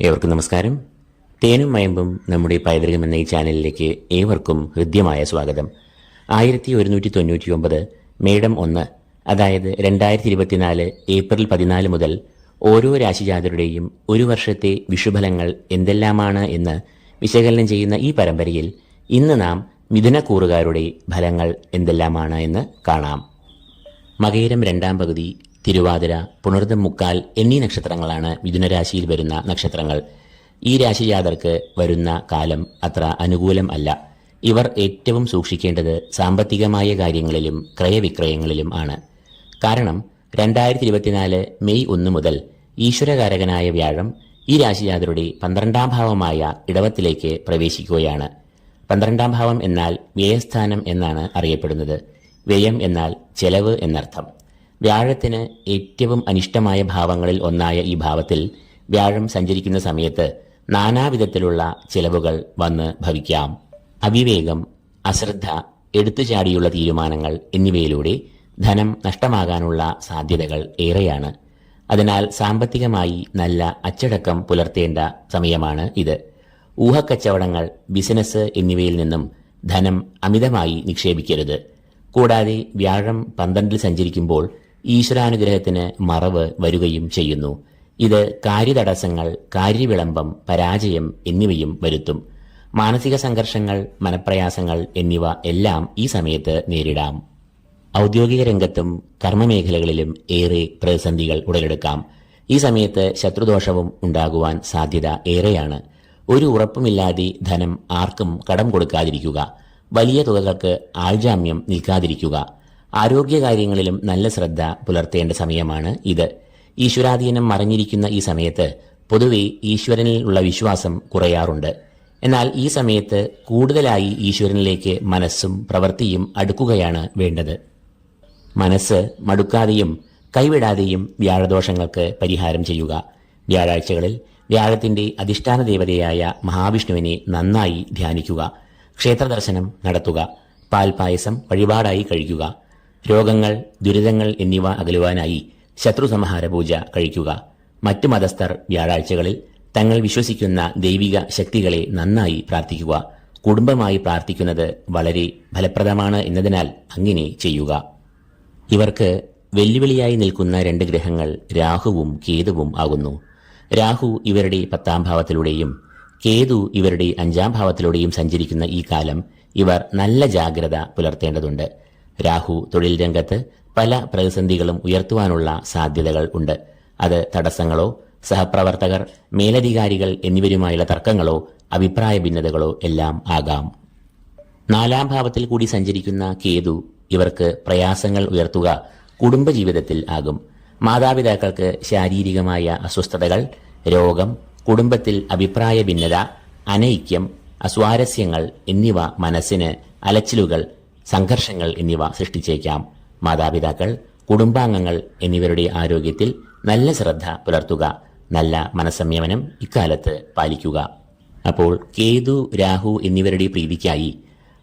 ഏവർക്കും നമസ്കാരം. തേനും മയമ്പും നമ്മുടെ പൈതൃകം എന്ന ഈ ചാനലിലേക്ക് ഏവർക്കും ഹൃദ്യമായ സ്വാഗതം. ആയിരത്തി ഒരുന്നൂറ്റി തൊണ്ണൂറ്റി ഒമ്പത് മേഡം ഒന്ന് അതായത് രണ്ടായിരത്തി ഇരുപത്തിനാല് ഏപ്രിൽ പതിനാല് മുതൽ ഓരോ രാശിജാതരുടെയും ഒരു വർഷത്തെ വിഷുഫലങ്ങൾ എന്തെല്ലാമാണ് എന്ന് വിശകലനം ചെയ്യുന്ന ഈ പരമ്പരയിൽ ഇന്ന് നാം മിഥുനക്കൂറുകാരുടെ ഫലങ്ങൾ എന്തെല്ലാമാണ് എന്ന് കാണാം. മകയിരം രണ്ടാം പകുതി തിരുവാതിര പുണർദം മുക്കാൽ എന്നീ നക്ഷത്രങ്ങളാണ് മിഥുനരാശിയിൽ വരുന്ന നക്ഷത്രങ്ങൾ. ഈ രാശിജാതർക്ക് വരുന്ന കാലം അത്ര അനുകൂലം അല്ല. ഇവർ ഏറ്റവും സൂക്ഷിക്കേണ്ടത് സാമ്പത്തികമായ കാര്യങ്ങളിലും ക്രയവിക്രയങ്ങളിലും ആണ്. കാരണം രണ്ടായിരത്തി ഇരുപത്തിനാല് മെയ് ഒന്ന് മുതൽ ഈശ്വരകാരകനായ വ്യാഴം ഈ രാശിജാതരുടെ പന്ത്രണ്ടാം ഭാവമായ ഇടവത്തിലേക്ക് പ്രവേശിക്കുകയാണ്. പന്ത്രണ്ടാം ഭാവം എന്നാൽ വ്യയസ്ഥാനം എന്നാണ് അറിയപ്പെടുന്നത്. വ്യയം എന്നാൽ ചെലവ് എന്നർത്ഥം. വ്യാഴത്തിന് ഏറ്റവും അനിഷ്ടമായ ഭാവങ്ങളിൽ ഒന്നായ ഈ ഭാവത്തിൽ വ്യാഴം സഞ്ചരിക്കുന്ന സമയത്ത് നാനാവിധത്തിലുള്ള ചിലവുകൾ വന്ന് ഭവിക്കാം. അവിവേകം അശ്രദ്ധ എടുത്തുചാടിയുള്ള തീരുമാനങ്ങൾ എന്നിവയിലൂടെ ധനം നഷ്ടമാകാനുള്ള സാധ്യതകൾ ഏറെയാണ്. അതിനാൽ സാമ്പത്തികമായി നല്ല അച്ചടക്കം പുലർത്തേണ്ട സമയമാണ് ഇത്. ഊഹക്കച്ചവടങ്ങൾ ബിസിനസ് എന്നിവയിൽ നിന്നും ധനം അമിതമായി നിക്ഷേപിക്കരുത്. കൂടാതെ വ്യാഴം പന്ത്രണ്ടിൽ സഞ്ചരിക്കുമ്പോൾ ഈശ്വരാനുഗ്രഹത്തിന് മറവ് വരികയും ചെയ്യുന്നു. ഇത് കാര്യതടസ്സങ്ങൾ കാര്യവിളംബം പരാജയം എന്നിവയും വരുത്തും. മാനസിക സംഘർഷങ്ങൾ മനപ്രയാസങ്ങൾ എന്നിവ എല്ലാം ഈ സമയത്ത് നേരിടാം. ഔദ്യോഗിക രംഗത്തും കർമ്മമേഖലകളിലും ഏറെ പ്രതിസന്ധികൾ ഉടലെടുക്കാം. ഈ സമയത്ത് ശത്രുദോഷവും ഉണ്ടാകുവാൻ സാധ്യത ഏറെയാണ്. ഒരു ഉറപ്പുമില്ലാതെ ധനം ആർക്കും കടം കൊടുക്കാതിരിക്കുക. വലിയ തുകകൾക്ക് ആൾജാമ്യം നിൽക്കാതിരിക്കുക. ആരോഗ്യകാര്യങ്ങളിലും നല്ല ശ്രദ്ധ പുലർത്തേണ്ട സമയമാണ് ഇത്. ഈശ്വരാധീനം മറിഞ്ഞിരിക്കുന്ന ഈ സമയത്ത് പൊതുവെ ഈശ്വരനിലുള്ള വിശ്വാസം കുറയാറുണ്ട്. എന്നാൽ ഈ സമയത്ത് കൂടുതലായി ഈശ്വരനിലേക്ക് മനസ്സും പ്രവൃത്തിയും അടുക്കുകയാണ് വേണ്ടത്. മനസ്സ് മടുക്കാതെയും കൈവിടാതെയും വ്യാഴദോഷങ്ങൾക്ക് പരിഹാരം ചെയ്യുക. വ്യാഴാഴ്ചകളിൽ വ്യാഴത്തിന്റെ അധിഷ്ഠാന ദേവതയായ മഹാവിഷ്ണുവിനെ നന്നായി ധ്യാനിക്കുക. ക്ഷേത്രദർശനം നടത്തുക. പാൽപായസം വഴിപാടായി കഴിക്കുക. രോഗങ്ങൾ ദുരിതങ്ങൾ എന്നിവ അകലുവാനായി ശത്രു സംഹാര പൂജ കഴിക്കുക. മറ്റു മതസ്ഥർ വ്യാഴാഴ്ചകളിൽ തങ്ങൾ വിശ്വസിക്കുന്ന ദൈവിക ശക്തികളെ നന്നായി പ്രാർത്ഥിക്കുക. കുടുംബമായി പ്രാർത്ഥിക്കുന്നത് വളരെ ഫലപ്രദമാണ് എന്നതിനാൽ അങ്ങനെ ചെയ്യുക. ഇവർക്ക് വെല്ലുവിളിയായി നിൽക്കുന്ന രണ്ട് ഗ്രഹങ്ങൾ രാഹുവും കേതുവും ആകുന്നു. രാഹു ഇവരുടെ പത്താം ഭാവത്തിലൂടെയും കേതു ഇവരുടെ അഞ്ചാം ഭാവത്തിലൂടെയും സഞ്ചരിക്കുന്ന ഈ കാലം ഇവർ നല്ല ജാഗ്രത പുലർത്തേണ്ടതുണ്ട്. രാഹു തൊഴിൽ രംഗത്ത് പല പ്രതിസന്ധികളും ഉയർത്തുവാനുള്ള സാധ്യതകൾ ഉണ്ട്. അത് തടസ്സങ്ങളോ സഹപ്രവർത്തകർ മേലധികാരികൾ എന്നിവരുമായുള്ള തർക്കങ്ങളോ അഭിപ്രായ ഭിന്നതകളോ എല്ലാം ആകാം. നാലാം ഭാവത്തിൽ കൂടി സഞ്ചരിക്കുന്ന കേതു ഇവർക്ക് പ്രയാസങ്ങൾ ഉയർത്തുക കുടുംബജീവിതത്തിൽ ആകും. മാതാപിതാക്കൾക്ക് ശാരീരികമായ അസ്വസ്ഥതകൾ രോഗം കുടുംബത്തിൽ അഭിപ്രായ ഭിന്നത അനൈക്യം അസ്വാരസ്യങ്ങൾ എന്നിവ മനസ്സിന് അലച്ചിലുകൾ സംഘർഷങ്ങൾ എന്നിവ സൃഷ്ടിച്ചേക്കാം. മാതാപിതാക്കൾ കുടുംബാംഗങ്ങൾ എന്നിവരുടെ ആരോഗ്യത്തിൽ നല്ല ശ്രദ്ധ പുലർത്തുക നല്ല മനസംയമനം ഇക്കാലത്ത് പാലിക്കുക. അപ്പോൾ കേതു രാഹു എന്നിവരുടെ പ്രീതിക്കായി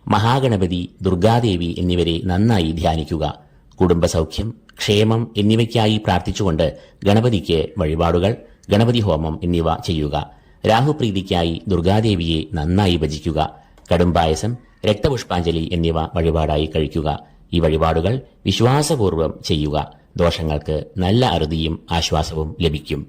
മഹാഗണപതി ദുർഗാദേവി എന്നിവരെ നന്നായി ധ്യാനിക്കുക. കുടുംബസൗഖ്യം ക്ഷേമം എന്നിവയ്ക്കായി പ്രാർത്ഥിച്ചുകൊണ്ട് ഗണപതിക്ക് വഴിപാടുകൾ ഗണപതി ഹോമം എന്നിവ ചെയ്യുക. രാഹുപ്രീതിക്കായി ദുർഗാദേവിയെ നന്നായി ഭജിക്കുക. കടുംപായസം രക്തപുഷ്പാഞ്ജലി എന്നിവ വഴിപാടായി കഴിക്കുക. ഈ വഴിപാടുകൾ വിശ്വാസപൂർവം ചെയ്യുക. ദോഷങ്ങൾക്ക് നല്ല അറുതിയും ആശ്വാസവും ലഭിക്കും.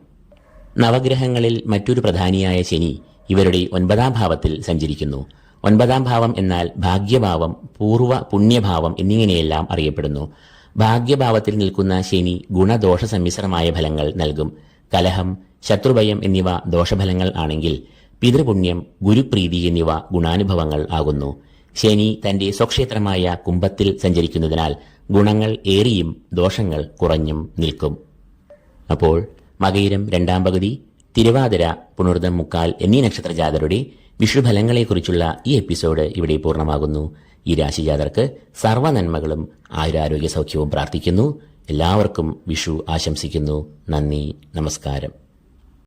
നവഗ്രഹങ്ങളിൽ മറ്റൊരു പ്രധാനിയായ ശനി ഇവരുടെ ഒൻപതാം ഭാവത്തിൽ സഞ്ചരിക്കുന്നു. ഒൻപതാം ഭാവം എന്നാൽ ഭാഗ്യഭാവം പൂർവ പുണ്യഭാവം എന്നിങ്ങനെയെല്ലാം അറിയപ്പെടുന്നു. ഭാഗ്യഭാവത്തിൽ നിൽക്കുന്ന ശനി ഗുണദോഷ സമ്മിശ്രമായ ഫലങ്ങൾ നൽകും. കലഹം ശത്രുഭയം എന്നിവ ദോഷഫലങ്ങൾ ആണെങ്കിൽ പിതൃപുണ്യം ഗുരുപ്രീതി എന്നിവ ഗുണാനുഭവങ്ങൾ ആകുന്നു. ശനി തന്റെ സ്വക്ഷേത്രമായ കുംഭത്തിൽ സഞ്ചരിക്കുന്നതിനാൽ ഗുണങ്ങൾ ഏറിയും ദോഷങ്ങൾ കുറഞ്ഞും നിൽക്കും. അപ്പോൾ മകയിരം രണ്ടാം പകുതി തിരുവാതിര പുണർദം മുക്കാൽ എന്നീ നക്ഷത്രജാതരുടെ വിഷുഫലങ്ങളെക്കുറിച്ചുള്ള ഈ എപ്പിസോഡ് ഇവിടെ പൂർണമാകുന്നു. ഈ രാശിജാതർക്ക് സർവനന്മകളും ആയുരാരോഗ്യ സൗഖ്യവും പ്രാർത്ഥിക്കുന്നു. എല്ലാവർക്കും വിഷു ആശംസിക്കുന്നു. നന്ദി നമസ്കാരം.